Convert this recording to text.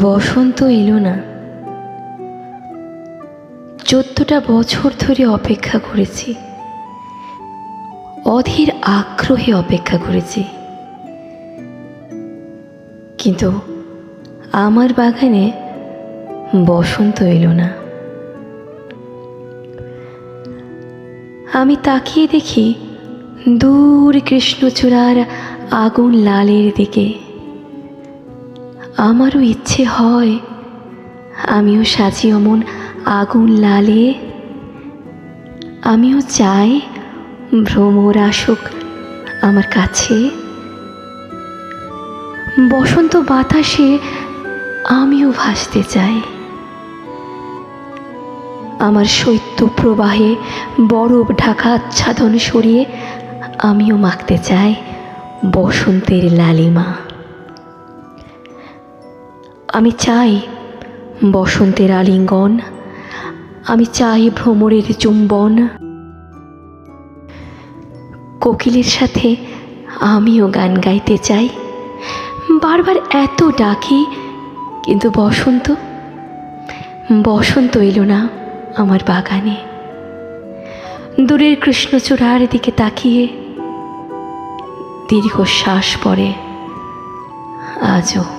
বসন্ত এলো না। চোদ্দটা বছর ধরে অপেক্ষা করেছি। অধীর আগ্রহে অপেক্ষা করেছি। কিন্তু আমার বাগানে বসন্ত এলো না। আমি তাকিয়ে দেখি দূর কৃষ্ণচূড়ার আগুন লালের দিকে। আমারও ইচ্ছে হয় আমিও সাজি অমন আগুন লালে। আমিও চাই ভ্রমর আসুক আমার কাছে। বসন্ত বাতাসে আমিও ভাসতে চাই। আমার শৈত্য প্রবাহে বরফ ঢাকা আচ্ছাদন সরিয়ে আমিও মাখতে চাই বসন্তের লালিমা। আমি চাই বসন্তের আলিঙ্গন, আমি চাই ভ্রমরের চুম্বন। কোকিলের সাথে আমিও গান গাইতে চাই। বারবার এত ডাকি, কিন্তু বসন্ত বসন্ত এলো না আমার বাগানে। দূরের কৃষ্ণচূড়ার দিকে তাকিয়ে দীর্ঘশ্বাস পড়ে। আজও